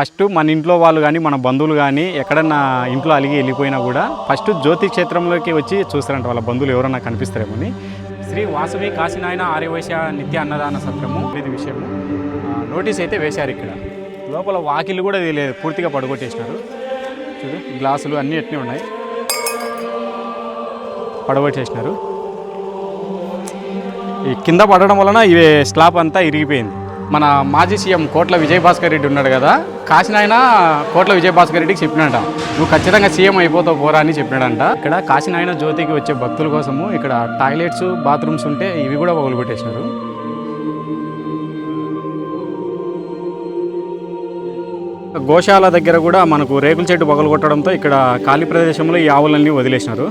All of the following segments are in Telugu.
ఫస్ట్ మన ఇంట్లో వాళ్ళు కానీ మన బంధువులు కానీ ఎక్కడన్నా ఇంట్లో అలిగి వెళ్ళిపోయినా కూడా ఫస్ట్ జ్యోతి క్షేత్రంలోకి వచ్చి చూస్తారంట వాళ్ళ బంధువులు ఎవరన్నా కనిపిస్తారేమని శ్రీ వాసవి కాశీనాయన ఆర్యవైశ్య నిత్య అన్నదాన సత్రము ఇది విషయము. నోటీస్ అయితే వేశారు ఇక్కడ. లోపల వాకిలు కూడా లేదు పూర్తిగా పడగొట్టేసినారు. చూడు గ్లాసులు అన్నీ ఎట్నే ఉన్నాయి. పడగొట్టేసినారు. ఈ కింద పడడం వలన ఇవి స్లాబ్ అంతా ఇరిగిపోయింది. మన మాజీ సీఎం కోట్ల విజయభాస్కర్ రెడ్డి ఉన్నాడు కదా. కాశీనాయన కోట్ల విజయభాస్కర్ రెడ్డికి చెప్పినట. నువ్వు ఖచ్చితంగా సీఎం అయిపోతావు పోరా అని చెప్పినాడంట. ఇక్కడ కాశీనాయన జ్యోతికి వచ్చే భక్తుల కోసము ఇక్కడ టాయిలెట్స్ బాత్రూమ్స్ ఉంటే ఇవి కూడా పగులుపెట్టేసినారు గోశాల దగ్గర కూడా మనకు రేకుల చెట్టు పగలగొట్టడంతో ఇక్కడ ఖాళీ ప్రదేశంలో ఈ ఆవులన్నీ వదిలేసినారు.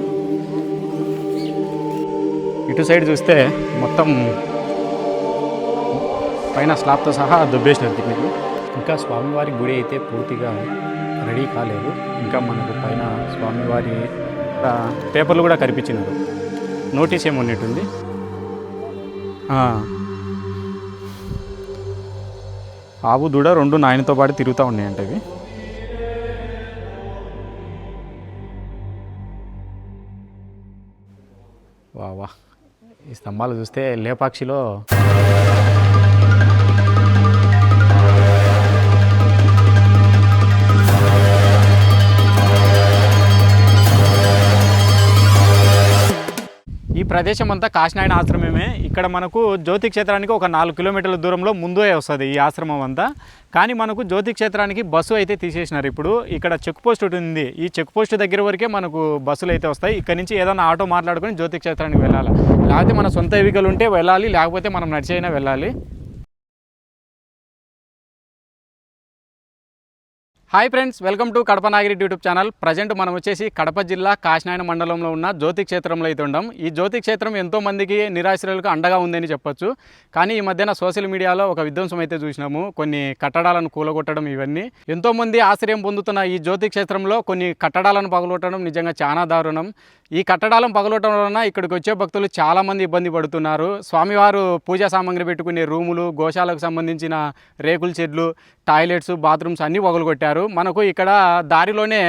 ఇటు సైడ్ చూస్తే మొత్తం పైన స్లాబ్తో సహా దుబ్బేసినారు కిందకి ఇంకా స్వామివారి గుడి అయితే పూర్తిగా రెడీ కాలేదు. ఇంకా మనకు పైన స్వామివారి పేపర్లు కూడా కనిపించినారు. నోటీస్ ఏమి ఉన్నట్టుంది. ఆవు దూడ రెండు నాయనతో పాటు తిరుగుతూ ఉన్నాయంట ఇవి. వా వా. ఈ స్తంభాలు చూస్తే లేపాక్షిలో ఈ ప్రదేశం అంతా కాశీనాయన ఆశ్రమమే. ఇక్కడ మనకు జ్యోతి క్షేత్రానికి ఒక నాలుగు కిలోమీటర్ల దూరంలో ముందే వస్తుంది ఈ ఆశ్రమం అంతా. కానీ మనకు జ్యోతి క్షేత్రానికి బస్సు అయితే తీసేసినారు ఇప్పుడు. ఇక్కడ చెక్ పోస్ట్ ఉంది. ఈ చెక్ పోస్ట్ దగ్గర వరకే మనకు బస్సులు అయితే వస్తాయి. ఇక్కడ నుంచి ఏదైనా ఆటో మాట్లాడుకొని జ్యోతి క్షేత్రానికి వెళ్ళాలి. లేకపోతే మన సొంత ఎవికలు ఉంటే వెళ్ళాలి. లేకపోతే మనం నడిచైనా వెళ్ళాలి. Hi friends welcome to Kadapa Nagireddy YouTube channel present మనం వచ్చేసి కడప జిల్లా కాశినాయన మండలంలో ఉన్న జ్యోతి క్షేత్రంలో అయితే ఉండం. ఈ జ్యోతి క్షేత్రం ఎంతోమందికి నిరాశ్రయులకు అండగా ఉందని చెప్పొచ్చు. కానీ ఈ మధ్యన సోషల్ మీడియాలో ఒక విధ్వంసం అయితే చూసినాము. కొన్ని కట్టడాలను కూలగొట్టడం ఇవన్నీ. ఎంతో మంది ఆశ్రయం పొందుతున్న ఈ జ్యోతి క్షేత్రంలో కొన్ని కట్టడాలను పగలగొట్టడం నిజంగా చాలా దారుణం. ఈ కట్టడాలను పగలగొట్టడం వలన ఇక్కడికి వచ్చే భక్తులు చాలామంది ఇబ్బంది పడుతున్నారు. స్వామివారు పూజా సామాగ్రి పెట్టుకునే రూములు గోశాలకు సంబంధించిన రేకుల షెడ్లు టాయిలెట్స్ బాత్రూమ్స్ అన్నీ పగలగొట్టారు. మనకు ఇక్కడ దారిలోనే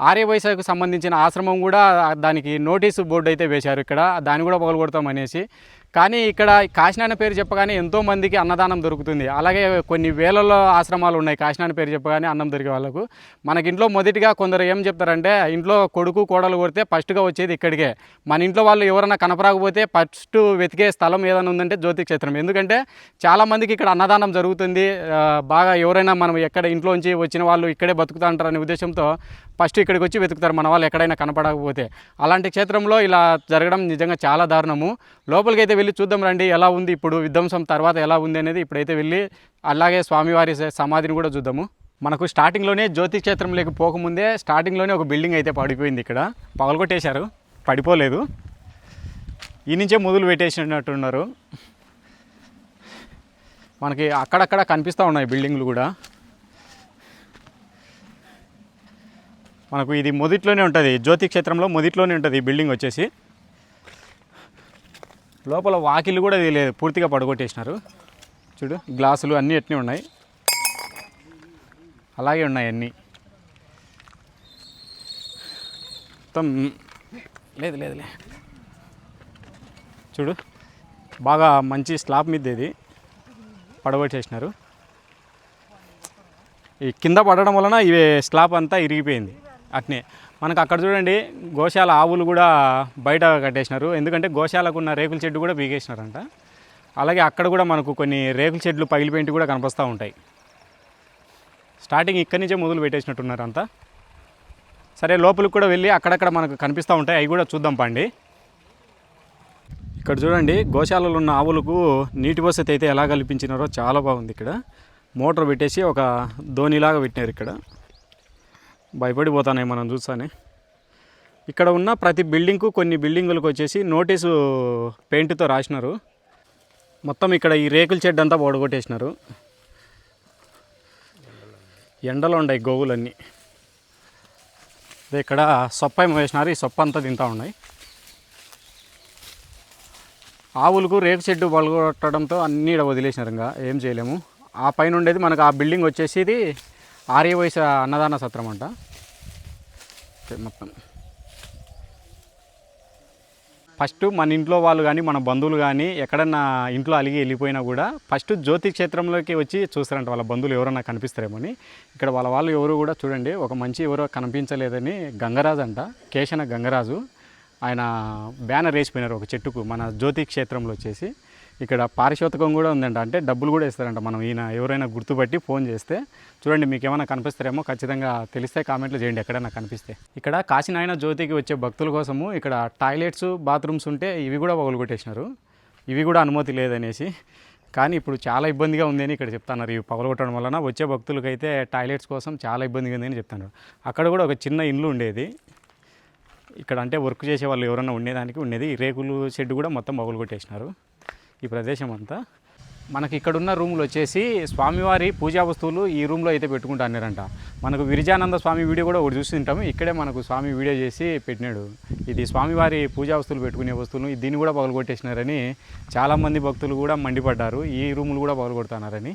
ఆర్యవైశ్యకు సంబంధించిన ఆశ్రమం కూడా దానికి నోటీసు బోర్డు అయితే వేశారు ఇక్కడ. దాన్ని కూడా పగలగొడతాం అనేసి కానీ ఇక్కడ కాశీనాయన పేరు చెప్పగానే ఎంతో మందికి అన్నదానం దొరుకుతుంది. అలాగే కొన్ని వేలలో ఆశ్రమాలు ఉన్నాయి. కాశీనాయన పేరు చెప్పగానే అన్నం దొరికే వాళ్ళకు. మనకి ఇంట్లో మొదటిగా కొందరు ఏం చెప్తారంటే ఇంట్లో కొడుకు కోడలు కొడితే ఫస్ట్గా వచ్చేది ఇక్కడికే. మన ఇంట్లో వాళ్ళు ఎవరైనా కనపరాకపోతే ఫస్ట్ వెతికే స్థలం ఏదైనా ఉందంటే జ్యోతి క్షేత్రం. ఎందుకంటే చాలామందికి ఇక్కడ అన్నదానం జరుగుతుంది. బాగా ఎవరైనా మనం ఎక్కడ ఇంట్లోంచి వచ్చిన వాళ్ళు ఇక్కడే బతుకుతా అంటారనే ఉద్దేశంతో ఫస్ట్ ఇక్కడికి వచ్చి వెతుకుతారు. మన వాళ్ళు ఎక్కడైనా కనపడకపోతే. అలాంటి క్షేత్రంలో ఇలా జరగడం నిజంగా చాలా దారుణము. లోపలికి అయితే వెళ్ళి చూద్దాం రండి ఎలా ఉంది ఇప్పుడు విధ్వంసం తర్వాత ఎలా ఉంది అనేది ఇప్పుడైతే వెళ్ళి అలాగే స్వామివారి సమాధిని కూడా చూద్దాము. మనకు స్టార్టింగ్లోనే జ్యోతి క్షేత్రంలోకి పోకముందే స్టార్టింగ్లోనే ఒక బిల్డింగ్ అయితే పడిపోయింది ఇక్కడ. పగలగొట్టేశారు పడిపోలేదు. ఈ నుంచే మొదలు పెట్టేసినట్టున్నారు. మనకి అక్కడక్కడ కనిపిస్తూ ఉన్నాయి బిల్డింగ్లు కూడా. మనకు ఇది మొదట్లోనే ఉంటుంది జ్యోతి క్షేత్రంలో మొదట్లోనే ఉంటుంది ఈ బిల్డింగ్ వచ్చేసి. లోపల వాకిలు కూడా ఇది లేదు పూర్తిగా పడగొట్టేసినారు. చూడు గ్లాసులు అన్నీ ఎట్నే ఉన్నాయి. అలాగే ఉన్నాయి అన్నీ. మొత్తం లేదు లేదులే చూడు బాగా మంచి స్లాబ్ మీద ఇది పడగొట్టేసినారు. ఈ కింద పడడం వలన ఇవి స్లాబ్ అంతా ఇరిగిపోయింది. అట్నే. మనకు అక్కడ చూడండి గోశాల ఆవులు కూడా బయట కట్టేసినారు. ఎందుకంటే గోశాలకు ఉన్న రేకుల చెట్టు కూడా పీకేసినారంట. అలాగే అక్కడ కూడా మనకు కొన్ని రేకుల చెట్లు పగిలిపోయింటి కూడా కనిపిస్తూ ఉంటాయి. స్టార్టింగ్ ఇక్కడి నుంచే మొదలు పెట్టేసినట్టున్నారు అంతా సరే లోపలికి కూడా వెళ్ళి అక్కడక్కడ మనకు కనిపిస్తూ ఉంటాయి. అవి కూడా చూద్దాం పండి. ఇక్కడ చూడండి గోశాలలో ఉన్న ఆవులకు నీటి వసతి అయితే ఎలా కల్పించినారో చాలా బాగుంది ఇక్కడ. మోటార్ పెట్టేసి ఒక ధోనిలాగా పెట్టినారు ఇక్కడ. భయపడిపోతానే మనం చూస్తానే. ఇక్కడ ఉన్న ప్రతి బిల్డింగ్కు కొన్ని బిల్డింగులకు వచ్చేసి నోటీసు పెయింట్తో రాసినారు. మొత్తం ఇక్కడ ఈ రేకుల షెడ్ అంతా పొడగొట్టేసినారు. ఎండలో ఉన్నాయి గోవులన్నీ. అదే ఇక్కడ సొప్ప వేసినారు ఈ సొప్ప అంతా తింటూ ఉన్నాయి. ఆవులకు రేకు షెడ్ పడగొట్టడంతో అన్నీ వదిలేసినారు ఇంకా ఏం చేయలేము. ఆ పైన ఉండేది మనకు ఆ బిల్డింగ్ వచ్చేసి ఇది ఆర్య వయసు అన్నదాన సత్రం అంట. మొత్తం. ఫస్ట్ మన ఇంట్లో వాళ్ళు కానీ మన బంధువులు కానీ ఎక్కడన్నా ఇంట్లో అలిగి వెళ్ళిపోయినా కూడా ఫస్ట్ జ్యోతి క్షేత్రంలోకి వచ్చి చూస్తారంట వాళ్ళ బంధువులు ఎవరన్నా కనిపిస్తారేమో అని. ఇక్కడ వాళ్ళ వాళ్ళు ఎవరు కూడా చూడండి ఒక మంచి ఎవరో కనిపించలేదని గంగరాజు అంట కేశన గంగరాజు. ఆయన బ్యానర్ వేసిపోయినారు ఒక చెట్టుకు మన జ్యోతి క్షేత్రంలో వచ్చేసి. ఇక్కడ పారిశోతకం కూడా ఉందంట. అంటే డబ్బులు కూడా ఇస్తారంట మనం. ఈయన ఎవరైనా గుర్తుపట్టి ఫోన్ చేస్తే చూడండి మీకు ఏమైనా కనిపిస్తారేమో ఖచ్చితంగా తెలిస్తే కామెంట్లు చేయండి ఎక్కడైనా కనిపిస్తే. ఇక్కడ కాశీనాయన జ్యోతికి వచ్చే భక్తుల కోసము ఇక్కడ టాయిలెట్స్ బాత్రూమ్స్ ఉంటే ఇవి కూడా పగలగొట్టేసినారు ఇవి కూడా అనుమతి లేదనేసి. కానీ ఇప్పుడు చాలా ఇబ్బందిగా ఉంది అని ఇక్కడ చెప్తున్నారు. ఇవి పగలగొట్టడం వలన వచ్చే భక్తులకైతే టాయిలెట్స్ కోసం చాలా ఇబ్బందిగా ఉంది అని చెప్తున్నారు. అక్కడ కూడా ఒక చిన్న ఇల్లు ఉండేది. ఇక్కడ అంటే వర్క్ చేసే వాళ్ళు ఎవరైనా ఉండేదానికి ఉండేది. రేకులు షెడ్ కూడా మొత్తం పగలగొట్టేసినారు ఈ ప్రదేశం అంతా మనకి ఇక్కడ ఉన్న రూములు వచ్చేసి స్వామివారి పూజా వస్తువులు ఈ రూమ్లో అయితే పెట్టుకుంటా అన్నారంట మనకు విరిజానంద స్వామి వీడియో కూడా ఒకటి చూసి ఉంటాము ఇక్కడే మనకు స్వామి వీడియో చేసి పెట్టినాడు. ఇది స్వామివారి పూజా వస్తువులు పెట్టుకునే వస్తువులు. దీన్ని కూడా పగలగొట్టేసినారని చాలామంది భక్తులు కూడా మండిపడ్డారు. ఈ రూములు కూడా పగలగొడుతున్నారని.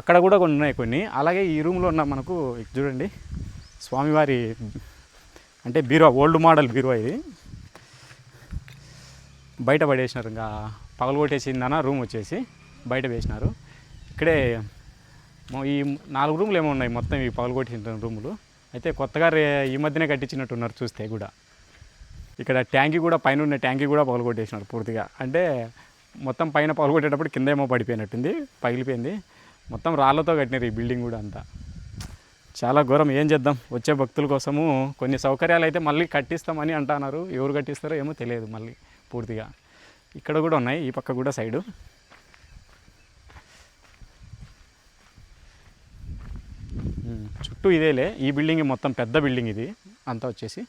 అక్కడ కూడా కొన్ని ఉన్నాయి కొన్ని. అలాగే ఈ రూమ్లో ఉన్న మనకు చూడండి స్వామివారి అంటే బీరువా ఓల్డ్ మోడల్ బీరువా ఇది. బయట పడేసినారు. ఇంకా పగలగొట్టేసిందన రూమ్ వచ్చేసి బయట వేసినారు. ఇక్కడే ఈ నాలుగు రూములు ఏమో ఉన్నాయి మొత్తం ఈ పగలగొట్టేసిన రూములు. అయితే కొత్తగా రే ఈ మధ్యనే కట్టించినట్టున్నారు చూస్తే కూడా. ఇక్కడ ట్యాంకీ కూడా పైన ఉన్న ట్యాంకీ కూడా పగలగొట్టేసినారు పూర్తిగా. అంటే మొత్తం పైన పగలగొట్టేటప్పుడు కింద ఏమో పడిపోయినట్టుంది పగిలిపోయింది. మొత్తం రాళ్ళతో కట్టినారు ఈ బిల్డింగ్ కూడా అంతా. చాలా ఘోరం. ఏం చేద్దాం? వచ్చే భక్తుల కోసము కొన్ని సౌకర్యాలు అయితే మళ్ళీ కట్టిస్తామని అంటున్నారు. ఎవరు కట్టిస్తారో ఏమో తెలియదు మళ్ళీ. పూర్తిగా. ఇక్కడ కూడా ఉన్నాయి ఈ పక్క కూడా సైడు. చుట్టూ ఇదేలే ఈ బిల్డింగ్ మొత్తం పెద్ద బిల్డింగ్ ఇది. అంతా వచ్చేసి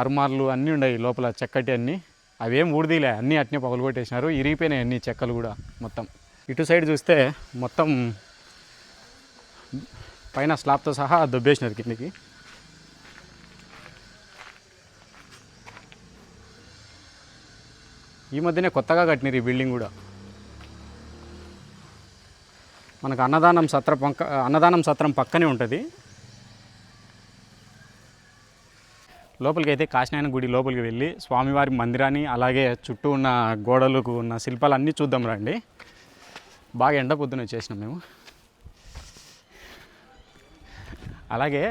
అరుమార్లు అన్నీ ఉన్నాయి లోపల చెక్కటి అన్నీ. అవేం ఊడిదిలే అన్నీ అట్నే పగలగొట్టేసినారు. ఇరిగిపోయినాయి అన్ని చెక్కలు కూడా మొత్తం. ఇటు సైడ్ చూస్తే మొత్తం పైన స్లాబ్తో సహా దొబ్బేసినారు కిందికి. ఈ మధ్యనే కొత్తగా కట్టినారు ఈ బిల్డింగ్ కూడా. మనకు అన్నదానం సత్రం పక్క అన్నదానం సత్రం పక్కనే ఉంటుంది. లోపలికి అయితే కాశీనాయన గుడి లోపలికి వెళ్ళి స్వామివారి మందిరాన్ని అలాగే చుట్టూ ఉన్న గోడలకు ఉన్న శిల్పాలు అన్నీ చూద్దాం రండి. బాగా ఎండ పొద్దున వచ్చేసినాం మేము. అలాగే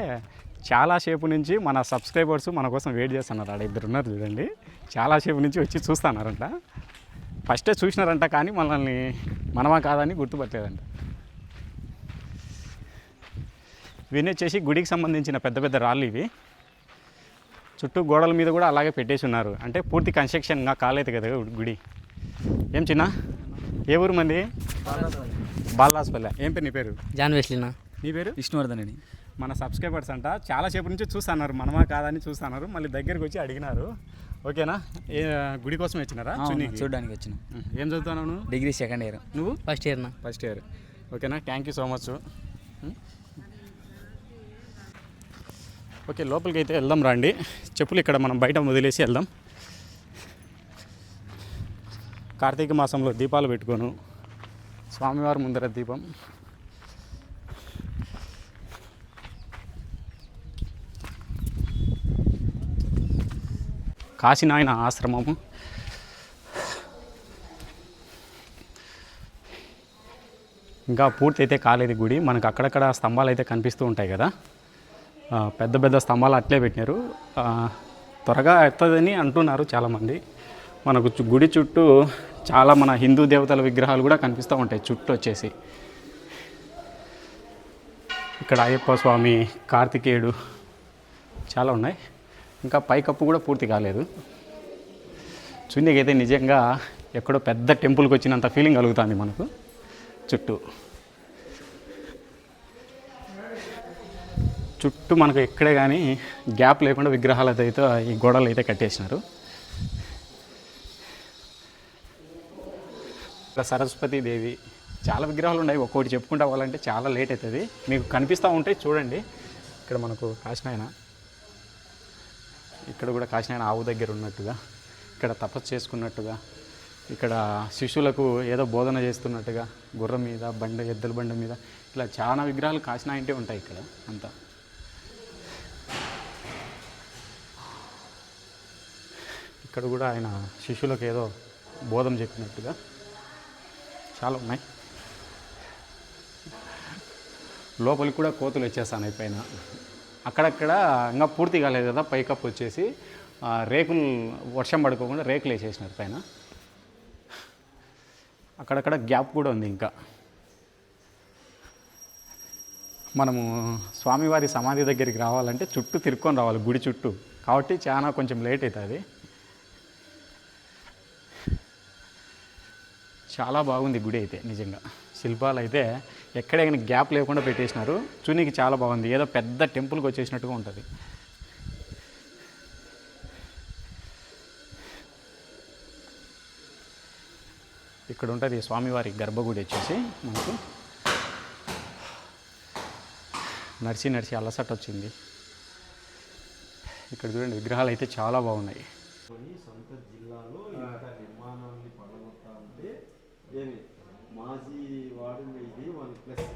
చాలా సేపు నుంచి మన సబ్స్క్రైబర్స్ మన కోసం వెయిట్ చేస్తున్నారు. ఆడ ఇద్దరు ఉన్నారు చూడండి. చాలా సేపు నుంచి వచ్చి చూస్తున్నారంట. ఫస్టే చూసినారంట కానీ మనల్ని మనమా కాదని గుర్తుపట్టలేదంట. ఇవన్నీ వచ్చేసి గుడికి సంబంధించిన పెద్ద పెద్ద రాళ్ళు ఇవి. చుట్టూ గోడల మీద కూడా అలాగే పెట్టేసి ఉన్నారు. అంటే పూర్తి కన్స్ట్రక్షన్ ఇంకా కాలేదు కదా గుడి. ఏం చిన్న? ఏ ఊరు మంది? బాలాస్పల్లె ఏం పేరు నీ పేరు? జాన్ వెస్లీనా నీ పేరు? విష్ణువర్ధన్ అని మన సబ్స్క్రైబర్స్ అంట. చాలా సేపు నుంచి చూస్తున్నారు. మనమా కాదని చూస్తున్నారు. మళ్ళీ దగ్గరికి వచ్చి అడిగినారు. ఓకేనా? ఏ గుడి కోసం వచ్చినారా? చూడడానికి వచ్చిన. ఏం చదువుతున్నావు నువ్వు? Degree second year. నువ్వు? ఫస్ట్ ఇయర్ నా. First year. ఓకేనా? Thank you so much. Okay లోపలికి అయితే వెళ్దాం రండి. చెప్పులు ఇక్కడ మనం బయట వదిలేసి వెళ్దాం. కార్తీక మాసంలో దీపాలు పెట్టుకోను. స్వామివారి ముందర దీపం. కాశీనాయన ఆశ్రమము. ఇంకా పూర్తి అయితే కాలేదు గుడి. మనకు అక్కడక్కడ స్తంభాలు అయితే కనిపిస్తూ ఉంటాయి కదా. పెద్ద పెద్ద స్తంభాలు అట్లే పెట్టినారు. త్వరగా ఎత్తదని అంటున్నారు చాలామంది. మనకు గుడి చుట్టూ చాలా మన హిందూ దేవతల విగ్రహాలు కూడా కనిపిస్తూ ఉంటాయి. చుట్టూ వచ్చేసి. ఇక్కడ అయ్యప్ప స్వామి కార్తికేయుడు చాలా ఉన్నాయి. ఇంకా పైకప్పు కూడా పూర్తి కాలేదు. చున్నీకి నిజంగా ఎక్కడో పెద్ద టెంపుల్కి వచ్చినంత ఫీలింగ్ కలుగుతుంది మనకు. చుట్టూ. చుట్టూ మనకు ఎక్కడే కానీ గ్యాప్ లేకుండా విగ్రహాలతో అయితే ఈ గోడలు అయితే కట్టేసినారు. ఇలా సరస్వతి దేవి చాలా విగ్రహాలు ఉన్నాయి ఒక్కొక్కటి చెప్పుకుంటా పోవాలంటే చాలా లేట్ అవుతుంది. మీకు కనిపిస్తూ ఉంటే చూడండి. ఇక్కడ మనకు కాశీనాయన. ఇక్కడ కూడా కాశీనాయన ఆవు దగ్గర ఉన్నట్టుగా ఇక్కడ తపస్సు చేసుకున్నట్టుగా ఇక్కడ శిష్యులకు ఏదో బోధన చేస్తున్నట్టుగా గుర్రం మీద బండ ఎద్దుల బండ మీద ఇలా చాలా విగ్రహాలు కాసినాయంటే ఉంటాయి ఇక్కడ అంతా. ఇక్కడ కూడా ఆయన శిష్యులకు ఏదో బోధన చెప్పినట్టుగా చాలా ఉన్నాయి. లోపలికి కూడా కోతులు వచ్చేస్తాను పైన. అక్కడక్కడ ఇంకా పూర్తి కాలేదు కదా పైకప్పు వచ్చేసి రేకులు వర్షం పడుకోకుండా రేకులు వేసేసినారు పైన. అక్కడక్కడ గ్యాప్ కూడా ఉంది ఇంకా. మనము స్వామివారి సమాధి దగ్గరికి రావాలంటే చుట్టూ తిరుక్కొని రావాలి గుడి చుట్టూ. కాబట్టి చాలా కొంచెం లేట్ అవుతుంది. చాలా బాగుంది గుడి అయితే నిజంగా. శిల్పాలు అయితే ఎక్కడైనా గ్యాప్ లేకుండా పెట్టేసినారు. చూనికి చాలా బాగుంది. ఏదో పెద్ద టెంపుల్కి వచ్చేసినట్టుగా ఉంటుంది. ఇక్కడ ఉంటుంది స్వామివారి గర్భగుడి వచ్చేసి మనకు. నడిచి నడిచి అలసట వచ్చింది. ఇక్కడ చూడండి విగ్రహాలు అయితే చాలా బాగున్నాయి. సొంత జిల్లాలో నిర్మాణాన్ని పడగొట్టాలంటే ఏమి? మాజీ వాడు ఇది వన్ ప్లస్.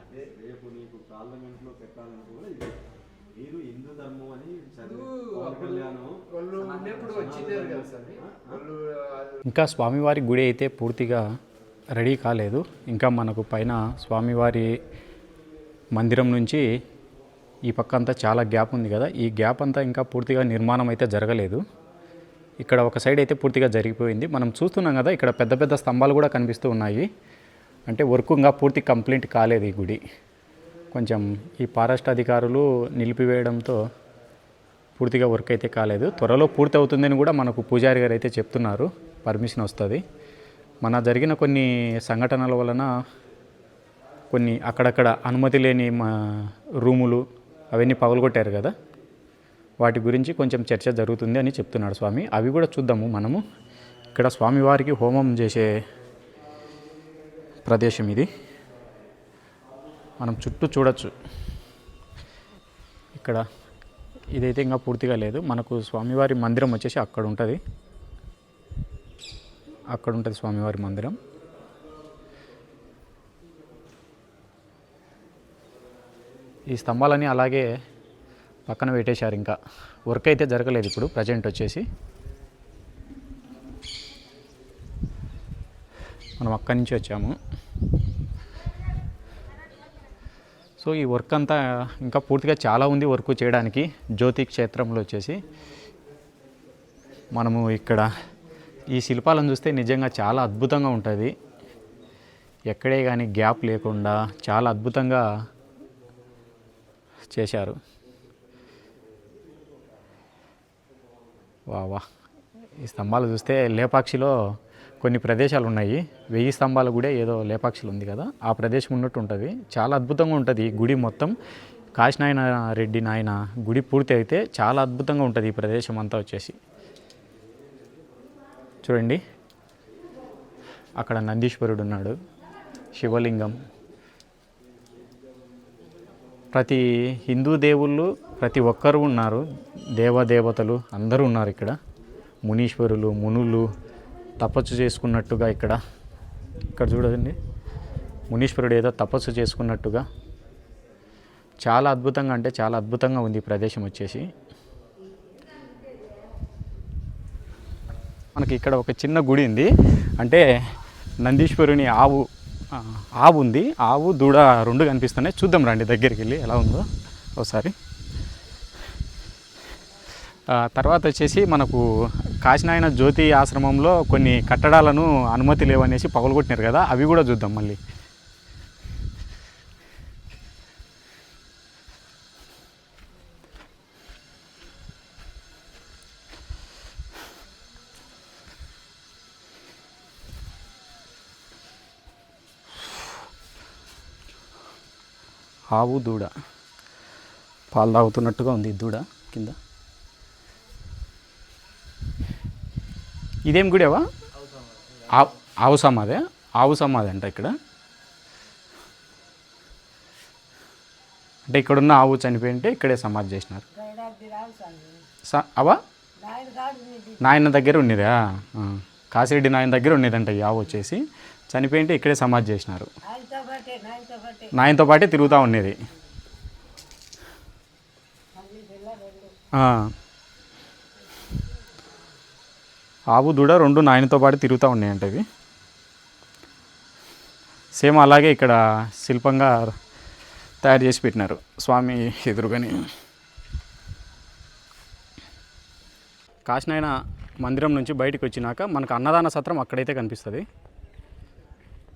అదే రేపు నీకు పార్లమెంట్లో పెట్టాలంటే కూడా ఇది. మీరు హిందూ ధర్మం అని చదివి ఇంకా స్వామివారి గుడి అయితే పూర్తిగా రెడీ కాలేదు. ఇంకా మనకు పైన స్వామివారి మందిరం నుంచి ఈ పక్క అంతా చాలా గ్యాప్ ఉంది కదా. ఈ గ్యాప్ అంతా ఇంకా పూర్తిగా నిర్మాణం అయితే జరగలేదు. ఇక్కడ ఒక సైడ్ అయితే పూర్తిగా జరిగిపోయింది. మనం చూస్తున్నాం కదా ఇక్కడ పెద్ద పెద్ద స్తంభాలు కూడా కనిపిస్తూ ఉన్నాయి. అంటే వర్క్ ఇంకా పూర్తి కంప్లీట్ కాలేదు ఈ గుడి. కొంచెం ఈ ఫారెస్ట్ అధికారులు నిలిపివేయడంతో పూర్తిగా వర్క్ అయితే కాలేదు. త్వరలో పూర్తి అవుతుందని కూడా మనకు పూజారి గారు అయితే చెప్తున్నారు. పర్మిషన్ వస్తుంది. మన జరిగిన కొన్ని సంఘటనల వలన కొన్ని అక్కడక్కడ అనుమతి లేని మా రూములు అవన్నీ పగలగొట్టారు కదా. వాటి గురించి కొంచెం చర్చ జరుగుతుంది అని చెప్తున్నాడు స్వామి. అవి కూడా చూద్దాము మనము. ఇక్కడ స్వామివారికి హోమం చేసే ప్రదేశం ఇది. మనం చుట్టూ చూడొచ్చు. ఇక్కడ ఇదైతే ఇంకా పూర్తిగా లేదు. మనకు స్వామివారి మందిరం వచ్చేసి అక్కడ ఉంటుంది. అక్కడ ఉంటుంది స్వామివారి మందిరం. ఈ స్తంభాలని అలాగే పక్కన పెట్టేశారు ఇంకా. వర్క్ అయితే జరగలేదు ఇప్పుడు ప్రజెంట్ వచ్చేసి. మనం అక్కడి నుంచి వచ్చాము. సో ఈ వర్క్ అంతా ఇంకా పూర్తిగా చాలా ఉంది వర్క్ చేయడానికి. జ్యోతి క్షేత్రంలో వచ్చేసి మనము ఇక్కడ ఈ శిల్పాలను చూస్తే నిజంగా చాలా అద్భుతంగా ఉంటుంది. ఎక్కడే కానీ గ్యాప్ లేకుండా చాలా అద్భుతంగా చేశారు. వా ఈ స్తంభాలు చూస్తే లేపాక్షిలో కొన్ని ప్రదేశాలు ఉన్నాయి. వెయ్యి స్తంభాల గుడే ఏదో లేపాక్షిలో ఉంది కదా. ఆ ప్రదేశం ఉన్నట్టు ఉంటుంది. చాలా అద్భుతంగా ఉంటుంది ఈ గుడి మొత్తం. కాశీనాయన రెడ్డి నాయన గుడి పూర్తి అయితే చాలా అద్భుతంగా ఉంటుంది ఈ ప్రదేశం అంతా వచ్చేసి. చూడండి. అక్కడ నందీశ్వరుడు ఉన్నాడు. శివలింగం. ప్రతి హిందూ దేవుళ్ళు ప్రతి ఒక్కరు ఉన్నారు. దేవదేవతలు అందరూ ఉన్నారు ఇక్కడ. మునీశ్వరులు మునులు తపస్సు చేసుకున్నట్టుగా ఇక్కడ. ఇక్కడ చూడండి. మునీశ్వరుడు ఏదో తపస్సు చేసుకున్నట్టుగా. చాలా అద్భుతంగా అంటే చాలా అద్భుతంగా ఉంది ఈ ప్రదేశం వచ్చేసి. మనకి ఇక్కడ ఒక చిన్న గుడి ఉంది. అంటే నందీశ్వరుని ఆవు ఆవు ఉంది ఆవు దూడ రెండు కనిపిస్తున్నాయి. చూద్దాం రండి దగ్గరికి వెళ్ళి ఎలా ఉందో ఒకసారి. తర్వాత వచ్చేసి మనకు కాశీనాయన జ్యోతి ఆశ్రమంలో కొన్ని కట్టడాలను అనుమతి లేవనేసి పగలగొట్టినారు కదా అవి కూడా చూద్దాం మళ్ళీ. ఆవు దూడ. పాలు తాగుతున్నట్టుగా ఉంది దూడ కింద. ఇదేం గుడేవా? ఆవు ఆవు సమాధే? ఆవు సమాధి అంట ఇక్కడ. అంటే ఇక్కడున్న ఆవు చనిపోయి ఉంటే ఇక్కడే సమాధి చేసినారు. స- అవా? నాయన దగ్గర ఉన్నదా కాసిరెడ్డి నాయన దగ్గర ఉన్నదంట ఈ ఆవు వచ్చేసి. చనిపోయింటే ఇక్కడే సమాధి చేసినారు. నాయనతో పాటే తిరుగుతూ ఉండేది. ఆవు దూడ రెండు నాయనతో పాటు తిరుగుతూ ఉన్నాయంట ఇవి. సేమ్ అలాగే ఇక్కడ శిల్పంగా తయారు చేసి పెట్టినారు. స్వామి ఎదురుగాని. కాశీనాయన మందిరం నుంచి బయటకు వచ్చినాక మనకు అన్నదాన సత్రం అక్కడైతే కనిపిస్తుంది.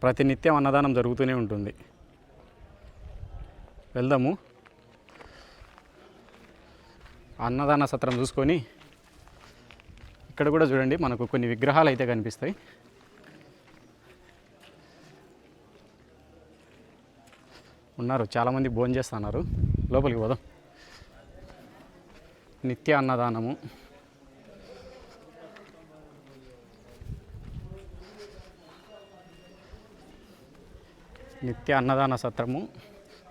ప్రతినిత్యం అన్నదానం జరుగుతూనే ఉంటుంది. వెళ్దాము. అన్నదాన సత్రం చూసుకొని ఇక్కడ కూడా చూడండి మనకు కొన్ని విగ్రహాలు అయితే కనిపిస్తాయి. ఉన్నారు చాలామంది భోజనం చేస్తున్నారు లోపలికి పోదాం. నిత్య అన్నదానము. నిత్య అన్నదాన సత్రము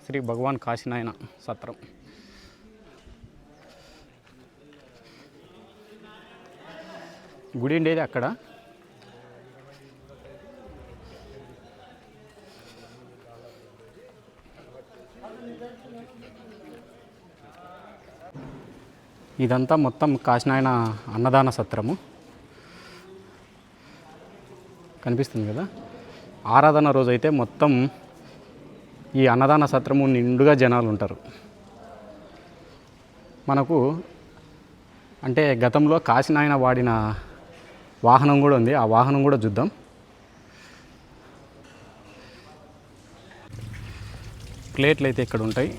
శ్రీ భగవాన్ కాశీనాయన సత్రం. గుడి ఉండేది అక్కడ? ఇదంతా మొత్తం కాశీనాయన అన్నదాన సత్రము. కనిపిస్తుంది కదా? ఆరాధన రోజు అయితే మొత్తం ఈ అన్నదాన సత్రము నిండుగా జనాలు ఉంటారు. మనకు అంటే గతంలో కాశీనాయన వాడిన వాహనం కూడా ఉంది. ఆ వాహనం కూడా చూద్దాం. ప్లేట్లు అయితే ఇక్కడ ఉంటాయి.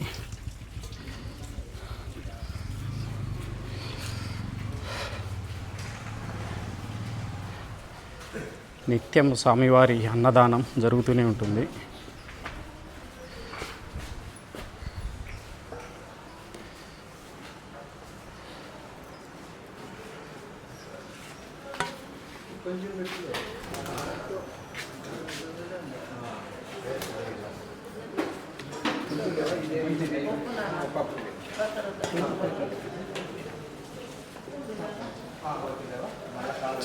నిత్యం స్వామివారి అన్నదానం జరుగుతూనే ఉంటుంది.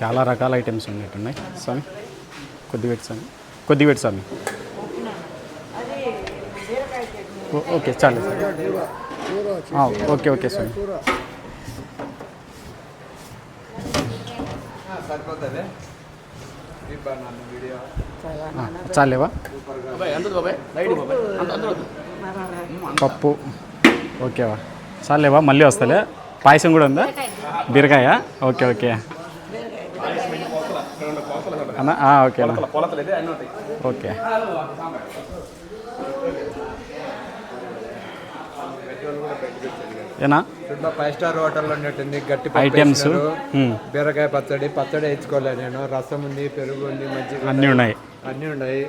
చాలా రకాల ఐటమ్స్ ఉన్నట్టున్నాయి స్వామి. కొద్ది పెట్టి స్వామి. కొద్ది పెట్టి స్వామి. ఓ- ఓకే చాలు. ఓకే ఓకే స్వామి. చాలేవా? పప్పు. ఓకేవా చాలేవా? మళ్ళీ వస్తలే. పాయసం కూడా ఉందా? బీరకాయ? Okay okay. అన్నా ఆ, ఓకేనా ఓకే. ఏనా? ఫైవ్ స్టార్ హోటల్లో ఉన్నట్టుంది గట్టి ఐటమ్స్. బీరకాయ పచ్చడి పచ్చడి వేయించుకోలే నేను. రసం ఉంది పెరుగు ఉంది మజ్జిగ అన్నీ ఉన్నాయి. అన్నీ ఉన్నాయి.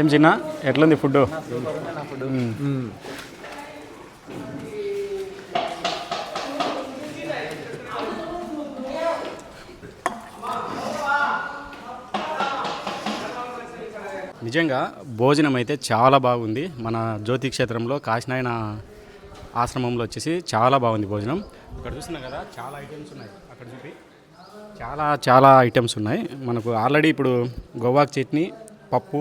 ఏం చిన్న? ఎట్లుంది ఫుడ్ మ్మ్. నిజంగా భోజనం అయితే చాలా బాగుంది. మన జ్యోతి క్షేత్రంలో కాశీనాయన ఆశ్రమంలో వచ్చేసి చాలా బాగుంది భోజనం. ఇక్కడ చూస్తున్నాం కదా చాలా ఐటమ్స్ ఉన్నాయి. అక్కడ చూపి. చాలా చాలా ఐటమ్స్ ఉన్నాయి. మనకు ఆల్రెడీ ఇప్పుడు గోవాక్ చట్నీ పప్పు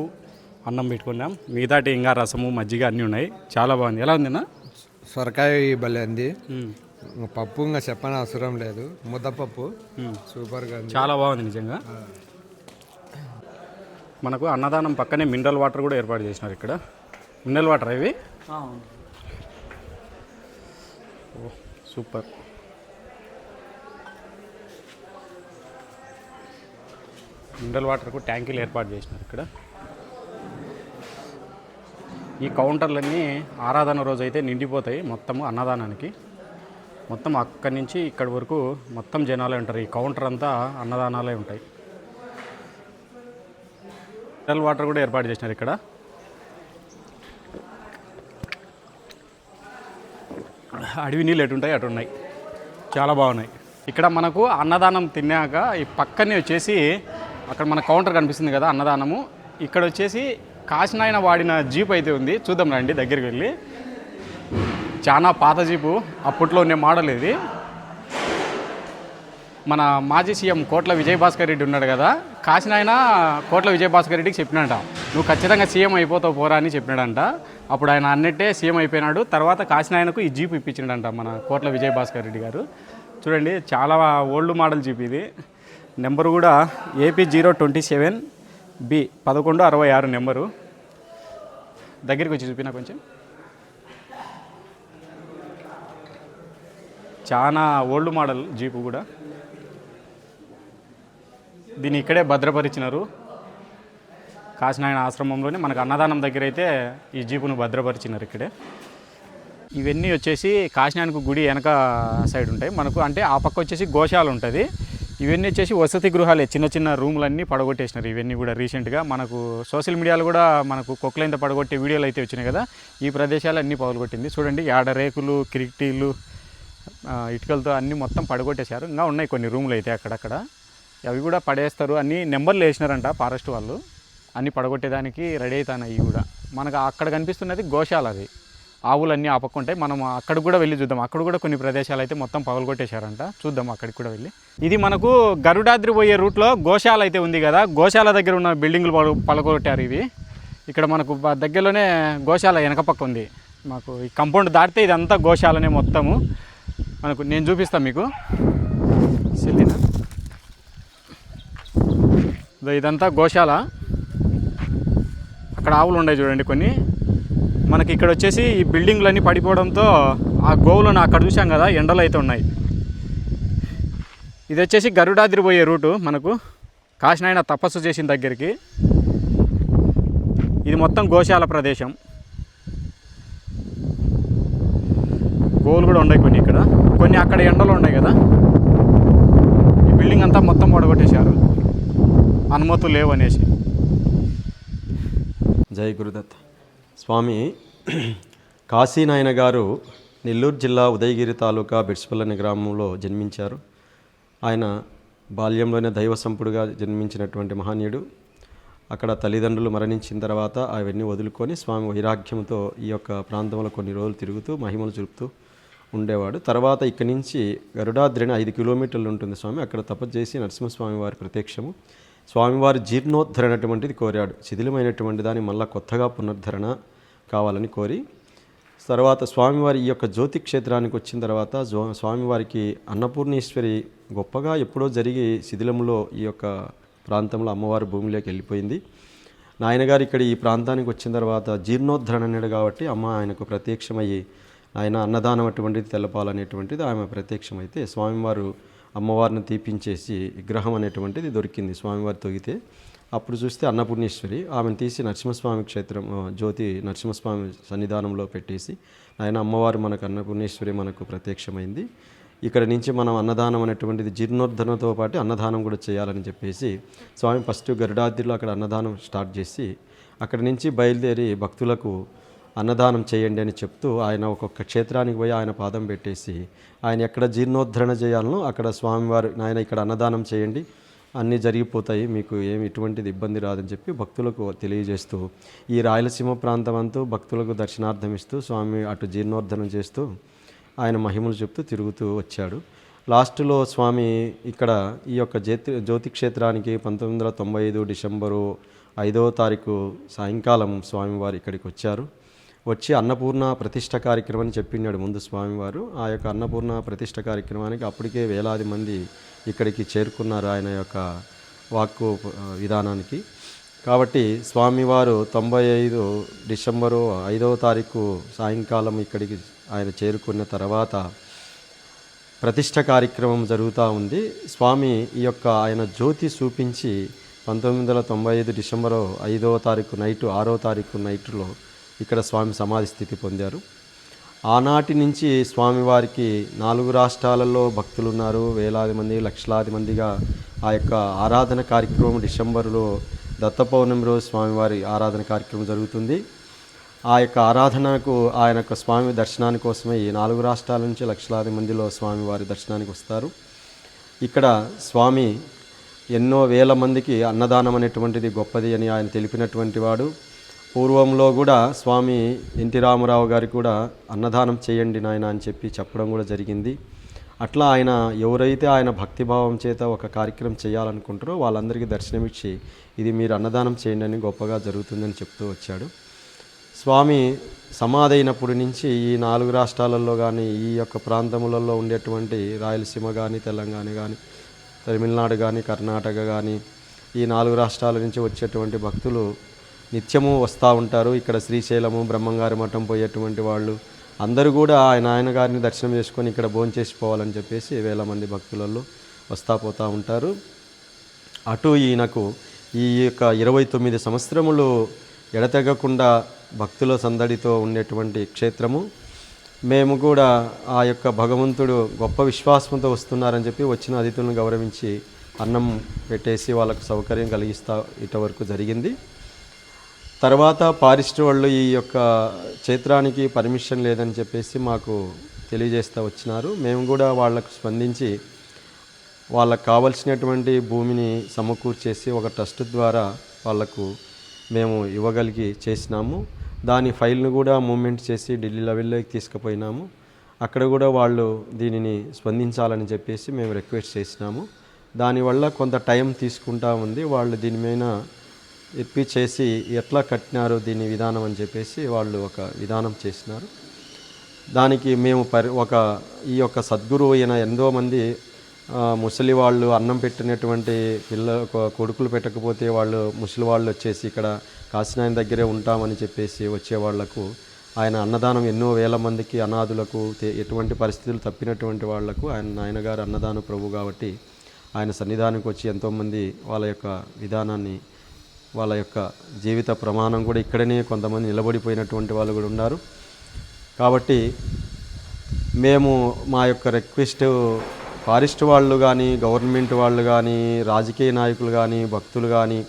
అన్నం పెట్టుకున్నాం. మిగతాటి ఇంకా రసము మజ్జిగ అన్నీ ఉన్నాయి. చాలా బాగుంది. ఎలా ఉందినా సొరకాయ భలే ఉంది. పప్పు ఇంకా చెప్పని అవసరం లేదు. ముద్దపప్పు. సూపర్గా ఉంది. చాలా బాగుంది నిజంగా. మనకు అన్నదానం పక్కనే మినరల్ వాటర్ కూడా ఏర్పాటు చేసినారు ఇక్కడ. మినరల్ వాటర్ ఇవి? ఓ, సూపర్. మినరల్ వాటర్కు ట్యాంకీలు ఏర్పాటు చేసినారు ఇక్కడ. ఈ కౌంటర్లన్నీ ఆరాధన రోజు అయితే నిండిపోతాయి మొత్తము అన్నదానానికి. మొత్తం అక్కడి నుంచి ఇక్కడి వరకు మొత్తం జనాలే ఉంటారు. ఈ కౌంటర్ అంతా అన్నదానాలే ఉంటాయి. మినరల్ వాటర్ కూడా ఏర్పాటు చేసినారు ఇక్కడ. అడవి నీళ్ళు ఎటుంటాయి అటున్నాయి చాలా బాగున్నాయి. ఇక్కడ మనకు అన్నదానం తిన్నాక ఈ పక్కనే వచ్చేసి అక్కడ మన కౌంటర్ కనిపిస్తుంది కదా అన్నదానము. ఇక్కడ వచ్చేసి కాశీనాయన వాడిన జీప్ అయితే ఉంది. చూద్దాం రండి దగ్గరికి వెళ్ళి. చాలా పాత జీపు అప్పట్లో ఉండే మోడల్ ఇది. మన మాజీ సీఎం కోట్ల విజయభాస్కర్ రెడ్డి ఉన్నాడు కదా కాశీనాయన కోట్ల విజయభాస్కర్ రెడ్డికి చెప్పినాడంట నువ్వు ఖచ్చితంగా సీఎం అయిపోతావు పోరా అని చెప్పినాడంట. అప్పుడు ఆయన అన్నట్టే సీఎం అయిపోయినాడు తర్వాత కాశీనాయనకు ఈ జీప్ ఇప్పించినాడంట మన కోట్ల విజయభాస్కర్ రెడ్డి గారు. చూడండి చాలా ఓల్డ్ మోడల్ జీప్ ఇది. నెంబర్ కూడా AP zero twenty seven B పదకొండు అరవై ఆరు నెంబరు. దగ్గరికి వచ్చి చూపినా కొంచెం. చాలా ఓల్డ్ మోడల్ జీపు కూడా. దీన్ని ఇక్కడే భద్రపరిచినారు. కాశీనాయన ఆశ్రమంలోనే మనకు అన్నదానం దగ్గర అయితే ఈ జీపును భద్రపరిచినారు ఇక్కడే. ఇవన్నీ వచ్చేసి కాశీనాయనకు గుడి వెనక సైడ్ ఉంటాయి. మనకు అంటే ఆ పక్క వచ్చేసి గోశాల ఉంటుంది. ఇవన్నీ వచ్చేసి వసతి గృహాలే చిన్న చిన్న రూములన్నీ పడగొట్టేసినారు ఇవన్నీ కూడా రీసెంట్గా మనకు సోషల్ మీడియాలో కూడా మనకు కుక్కలైంత పడగొట్టే వీడియోలు అయితే వచ్చినాయి కదా. ఈ ప్రదేశాలు అన్నీ పగలగొట్టింది చూడండి యాడ రేకులు ఇటుకలతో అన్నీ మొత్తం పడగొట్టేశారు. ఇంకా ఉన్నాయి కొన్ని రూములు అయితే అక్కడక్కడ. అవి కూడా పడేస్తారు. అన్ని నెంబర్లు వేసినారంట ఫారెస్ట్ వాళ్ళు. అన్నీ పడగొట్టేదానికి రెడీ అవుతాయి కూడా. మనకు అక్కడ కనిపిస్తున్నది గోశాల అది. ఆవులన్నీ ఆ పక్క ఉంటాయి మనం అక్కడ కూడా వెళ్ళి చూద్దాం. అక్కడ కూడా కొన్ని ప్రదేశాలు అయితే మొత్తం పగలగొట్టేశారంట. చూద్దాం అక్కడికి కూడా వెళ్ళి. ఇది మనకు గరుడాద్రి పోయే రూట్లో గోశాల అయితే ఉంది కదా. గోశాల దగ్గర ఉన్న బిల్డింగ్లు పగ పగలగొట్టారు ఇవి. ఇక్కడ మనకు దగ్గరలోనే గోశాల వెనక పక్క ఉంది. మాకు ఈ కంపౌండ్ దాటితే ఇదంతా గోశాలనే మొత్తము. మనకు నేను చూపిస్తాను మీకు. సెల్లినా? ఇదంతా గోశాల. అక్కడ ఆవులు ఉన్నాయి చూడండి కొన్ని. మనకి ఇక్కడ వచ్చేసి ఈ బిల్డింగ్లన్నీ పడిపోవడంతో ఆ గోవులను అక్కడ చూసాం కదా ఎండలు అయితే ఉన్నాయి. ఇది వచ్చేసి గరుడాద్రి పోయే రూటు మనకు. కాశీనాయన తపస్సు చేసిన దగ్గరికి. ఇది మొత్తం గోశాల ప్రదేశం. గోవులు కూడా ఉన్నాయి కొన్ని ఇక్కడ. కొన్ని అక్కడ ఎండలు ఉన్నాయి కదా. ఈ బిల్డింగ్ అంతా మొత్తం పడగొట్టేశారు అనుమతులు లేవనేసి. జై గురుదత్. స్వామి కాశీనాయన గారు నెల్లూరు జిల్లా ఉదయగిరి తాలూకా బిడ్స్పల్లని గ్రామంలో జన్మించారు. ఆయన బాల్యంలోనే దైవ సంపుడుగా జన్మించినటువంటి మహనీయుడు. అక్కడ తల్లిదండ్రులు మరణించిన తర్వాత అవన్నీ వదులుకొని స్వామి వైరాగ్యంతో ఈ యొక్క ప్రాంతంలో కొన్ని రోజులు తిరుగుతూ మహిమలు చూపుతూ ఉండేవాడు. తర్వాత ఇక్కడి నుంచి గరుడాద్రిని ఐదు కిలోమీటర్లు ఉంటుంది స్వామి. అక్కడ తపస్సు చేసి నరసింహస్వామి వారి ప్రత్యక్షము. స్వామివారి జీర్ణోద్ధరణ అటువంటిది కోరాడు. శిథిలమైనటువంటి దాన్ని మళ్ళా కొత్తగా పునరుద్ధరణ కావాలని కోరి తర్వాత స్వామివారి ఈ యొక్క జ్యోతి క్షేత్రానికి వచ్చిన తర్వాత జో స్వామివారికి అన్నపూర్ణేశ్వరి గొప్పగా ఎప్పుడో జరిగి శిథిలంలో ఈ యొక్క ప్రాంతంలో అమ్మవారి భూమిలోకి వెళ్ళిపోయింది. నాయనగారు ఇక్కడ ఈ ప్రాంతానికి వచ్చిన తర్వాత జీర్ణోద్ధరణ కాబట్టి అమ్మ ఆయనకు ప్రత్యక్షమయ్యి ఆయన అన్నదానం అటువంటిది తెలపాలనేటువంటిది ఆమె ప్రత్యక్షమైతే స్వామివారు అమ్మవారిని తీపించేసి విగ్రహం అనేటువంటిది దొరికింది స్వామివారి తొగితే. అప్పుడు చూస్తే అన్నపూర్ణేశ్వరి ఆమెను తీసి నరసింహస్వామి క్షేత్రం జ్యోతి నరసింహస్వామి సన్నిధానంలో పెట్టేసి ఆయన అమ్మవారు మనకు అన్నపూర్ణేశ్వరి మనకు ప్రత్యక్షమైంది. ఇక్కడ నుంచి మనం అన్నదానం అనేటువంటిది జీర్ణోద్ధరణతో పాటు అన్నదానం కూడా చేయాలని చెప్పేసి స్వామి ఫస్ట్ గరుడాద్రిలో అక్కడ అన్నదానం స్టార్ట్ చేసి అక్కడి నుంచి బయలుదేరి భక్తులకు అన్నదానం చేయండి అని చెప్తూ ఆయన ఒక్కొక్క క్షేత్రానికి పోయి ఆయన పాదం పెట్టేసి ఆయన ఎక్కడ జీర్ణోద్ధరణ చేయాలనో అక్కడ స్వామివారు నాయన ఇక్కడ అన్నదానం చేయండి. అన్నీ జరిగిపోతాయి. మీకు ఏమి ఇటువంటిది ఇబ్బంది రాదని చెప్పి భక్తులకు తెలియజేస్తూ ఈ రాయలసీమ ప్రాంతం అంతా భక్తులకు దర్శనార్థం ఇస్తూ స్వామి అటు జీర్ణోద్ధరణ చేస్తూ ఆయన మహిమలు చెప్తూ తిరుగుతూ వచ్చాడు. లాస్ట్లో స్వామి ఇక్కడ ఈ యొక్క జ్యోతి జ్యోతి క్షేత్రానికి పంతొమ్మిది వందల తొంభై ఐదు డిసెంబరు ఐదవ తారీఖు సాయంకాలం స్వామివారు ఇక్కడికి వచ్చారు. వచ్చి అన్నపూర్ణ ప్రతిష్ట కార్యక్రమం అని చెప్పినాడు ముందు స్వామివారు. ఆ యొక్క అన్నపూర్ణ ప్రతిష్ట కార్యక్రమానికి అప్పటికే వేలాది మంది ఇక్కడికి చేరుకున్నారు ఆయన యొక్క వాక్కు విధానానికి. కాబట్టి స్వామివారు తొంభై ఐదు డిసెంబరు ఐదవ తారీఖు సాయంకాలం ఇక్కడికి ఆయన చేరుకున్న తర్వాత ప్రతిష్ట కార్యక్రమం జరుగుతూ ఉంది. స్వామి ఈ యొక్క ఆయన జ్యోతి చూపించి పంతొమ్మిది వందల తొంభై ఐదు డిసెంబరు ఐదవ తారీఖు నైటు ఆరో తారీఖు నైట్లో ఇక్కడ స్వామి సమాధి స్థితి పొందారు. ఆనాటి నుంచి స్వామివారికి నాలుగు రాష్ట్రాలలో భక్తులు ఉన్నారు వేలాది మంది లక్షలాది మందిగా ఆ యొక్క ఆరాధన కార్యక్రమం డిసెంబరులో దత్త పౌర్ణమి రోజు స్వామివారి ఆరాధన కార్యక్రమం జరుగుతుంది. ఆ యొక్క ఆరాధనకు ఆయన యొక్క స్వామి దర్శనాని కోసమే ఈ నాలుగు రాష్ట్రాల నుంచి లక్షలాది మందిలో స్వామివారి దర్శనానికి వస్తారు. ఇక్కడ స్వామి ఎన్నో వేల మందికి అన్నదానం అనేటువంటిది గొప్పది అని ఆయన తెలిపినటువంటి వాడు. పూర్వంలో కూడా స్వామి ఎన్టీ రామారావు గారికి కూడా అన్నదానం చేయండి నాయన అని చెప్పి చెప్పడం కూడా జరిగింది. అట్లా ఆయన ఎవరైతే ఆయన భక్తిభావం చేత ఒక కార్యక్రమం చేయాలనుకుంటారో వాళ్ళందరికీ దర్శనమిచ్చి ఇది మీరు అన్నదానం చేయండి అని గొప్పగా జరుగుతుందని చెప్తూ వచ్చాడు. స్వామి సమాధి అయినప్పటి నుంచి ఈ నాలుగు రాష్ట్రాలలో కానీ ఈ యొక్క ప్రాంతములలో ఉండేటువంటి రాయలసీమ కానీ తెలంగాణ కానీ తమిళనాడు కానీ కర్ణాటక కానీ ఈ నాలుగు రాష్ట్రాల నుంచి వచ్చేటువంటి భక్తులు నిత్యము వస్తూ ఉంటారు. ఇక్కడ శ్రీశైలము బ్రహ్మంగారి మఠం పోయేటువంటి వాళ్ళు. అందరూ కూడా ఆయన ఆయన గారిని దర్శనం చేసుకొని ఇక్కడ భోంచేసి పోవాలని చెప్పేసి వేల మంది భక్తులలో వస్తూ పోతూ ఉంటారు. అటు ఈయనకు ఈ యొక్క ఇరవై తొమ్మిది సంవత్సరములు ఎడతెగకుండా భక్తుల సందడితో ఉండేటువంటి క్షేత్రము. మేము కూడా ఆ యొక్క భగవంతుడు గొప్ప విశ్వాసంతో వస్తున్నారని చెప్పి వచ్చిన అతిథులను గౌరవించి అన్నం పెట్టేసి వాళ్ళకు సౌకర్యం కలిగిస్తా ఇటు వరకు జరిగింది. తర్వాత పారిస్ట్ వాళ్ళు ఈ యొక్క క్షేత్రానికి పర్మిషన్ లేదని చెప్పేసి మాకు తెలియజేస్తూ వచ్చినారు. మేము కూడా వాళ్ళకు స్పందించి వాళ్ళకు కావలసినటువంటి భూమిని సమకూర్చేసి ఒక ట్రస్ట్ ద్వారా వాళ్ళకు మేము ఇవ్వగలిగి చేసినాము. దాని ఫైల్ను కూడా మూమెంట్ చేసి ఢిల్లీ లెవెల్లోకి తీసుకుపోయినాము. అక్కడ కూడా వాళ్ళు దీనిని స్పందించాలని చెప్పేసి మేము రిక్వెస్ట్ చేసినాము. దానివల్ల కొంత టైం తీసుకుంటా ఉంది. వాళ్ళు దీని మీద ఇప్పి చేసి ఎట్లా కట్టినారు దీని విధానం అని చెప్పేసి వాళ్ళు ఒక విధానం చేసినారు. దానికి మేము పరి ఒక ఈ యొక్క సద్గురువు అయిన ఎంతో మంది ముసలి వాళ్ళు అన్నం పెట్టినటువంటి పిల్ల కొడుకులు పెట్టకపోతే వాళ్ళు ముసలి వాళ్ళు వచ్చేసి ఇక్కడ కాశీనాయన దగ్గరే ఉంటామని చెప్పేసి వచ్చే వాళ్ళకు ఆయన అన్నదానం ఎన్నో వేల మందికి అనాథులకు ఎటువంటి పరిస్థితులు తప్పినటువంటి వాళ్ళకు ఆయన నాయనగారు అన్నదాన ప్రభు కాబట్టి ఆయన సన్నిధానానికి వచ్చి ఎంతోమంది వాళ్ళ యొక్క విధానాన్ని వాళ్ళ యొక్క జీవిత ప్రమాణం కూడా ఇక్కడనే కొంతమంది నిలబడిపోయినటువంటి వాళ్ళు కూడా ఉన్నారు. కాబట్టి మేము మా యొక్క రిక్వెస్ట్ ఫారెస్ట్ వాళ్ళు కానీ గవర్నమెంట్ వాళ్ళు కానీ రాజకీయ నాయకులు కానీ భక్తులు కానీ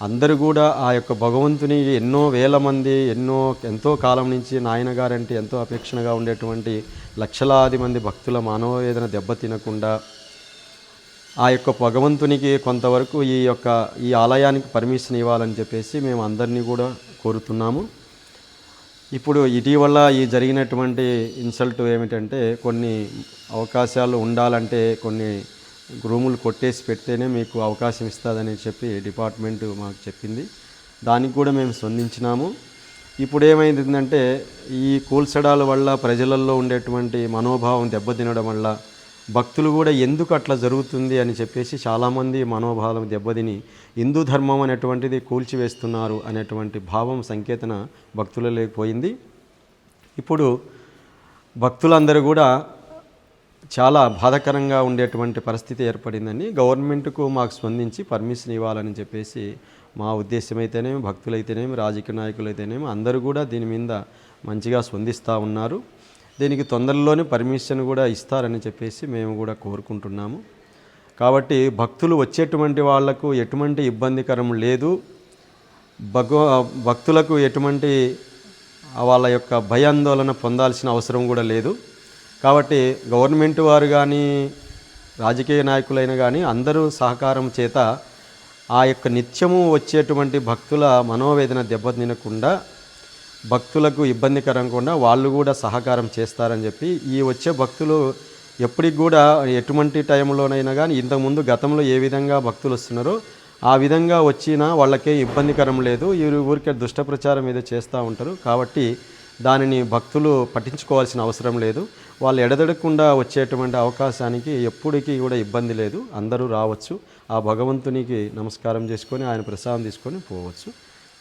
అందరూ కూడా ఆ యొక్క భగవంతుని ఎన్నో వేల మంది ఎన్నో ఎంతో కాలం నుంచి నాయన గారంటే ఎంతో అపేక్షణగా ఉండేటువంటి లక్షలాది మంది భక్తుల మనోవేదన దెబ్బతినకుండా ఆ యొక్క భగవంతునికి కొంతవరకు ఈ యొక్క ఈ ఆలయానికి పర్మిషన్ ఇవ్వాలని చెప్పేసి మేము అందరినీ కూడా కోరుతున్నాము. ఇప్పుడు ఇటీవల ఈ జరిగినటువంటి ఇన్సల్ట్ ఏమిటంటే కొన్ని అవకాశాలు ఉండాలంటే కొన్ని రూములు కొట్టేసి పెడితేనే మీకు అవకాశం ఇస్తుందని చెప్పి డిపార్ట్మెంట్ మాకు చెప్పింది. దానికి కూడా మేము స్పందించినాము. ఇప్పుడు ఏమైందంటే ఈ కూల్చడాల వల్ల ప్రజలలో ఉండేటువంటి మనోభావం దెబ్బతినడం వల్ల భక్తులు కూడా ఎందుకు అట్లా జరుగుతుంది అని చెప్పేసి చాలామంది మనోభావం దెబ్బతిని హిందూ ధర్మం అనేటువంటిది కూల్చివేస్తున్నారు అనేటువంటి భావం సంకేతన భక్తుల లేకపోయింది ఇప్పుడు భక్తులందరూ కూడా చాలా బాధకరంగా ఉండేటువంటి పరిస్థితి ఏర్పడిందని గవర్నమెంట్కు మాకు స్పందించి పర్మిషన్ ఇవ్వాలని చెప్పేసి మా ఉద్దేశం అయితేనేమి భక్తులైతేనేమి రాజకీయ నాయకులైతేనేమి అందరూ కూడా దీని మీద మంచిగా స్పందిస్తూ ఉన్నారు. దీనికి తొందరలోనే పర్మిషన్ కూడా ఇస్తారని చెప్పేసి మేము కూడా కోరుకుంటున్నాము. కాబట్టి భక్తులు వచ్చేటువంటి వాళ్ళకు ఎటువంటి ఇబ్బందికరం లేదు. భగవ భక్తులకు ఎటువంటి వాళ్ళ యొక్క భయాందోళన పొందాల్సిన అవసరం కూడా లేదు. కాబట్టి గవర్నమెంట్ వారు కానీ రాజకీయ నాయకులైన కానీ అందరూ సహకారం చేత ఆ యొక్క నిత్యము వచ్చేటువంటి భక్తుల మనోవేదన దెబ్బతినకుండా భక్తులకు ఇబ్బందికరంగా వాళ్ళు కూడా సహకారం చేస్తారని చెప్పి ఈ వచ్చే భక్తులు ఎప్పటికి కూడా ఎటువంటి టైంలోనైనా కానీ ఇంతకుముందు గతంలో ఏ విధంగా భక్తులు వస్తున్నారో ఆ విధంగా వచ్చినా వాళ్ళకే ఇబ్బందికరం లేదు. ఈ ఊరికే దుష్ట ప్రచారం ఏదో చేస్తూ ఉంటారు. కాబట్టి దానిని భక్తులు పట్టించుకోవాల్సిన అవసరం లేదు. వాళ్ళు ఎడదడకుండా వచ్చేటువంటి అవకాశానికి ఎప్పటికీ కూడా ఇబ్బంది లేదు. అందరూ రావచ్చు. ఆ భగవంతునికి నమస్కారం చేసుకొని ఆయన ప్రసాదం తీసుకొని పోవచ్చు.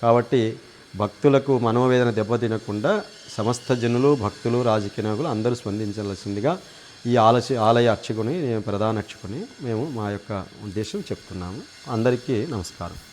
కాబట్టి భక్తులకు మనోవేదన దెబ్బతినకుండా సమస్త జనులు భక్తులు రాజకీయ నాయకులు అందరూ స్పందించాల్సిందిగా ఈ ఆలయ ఆలయ అర్చకుని నేను ప్రధాన అర్చకుని మేము మా యొక్క ఉద్దేశం చెప్తున్నాము. అందరికీ నమస్కారం.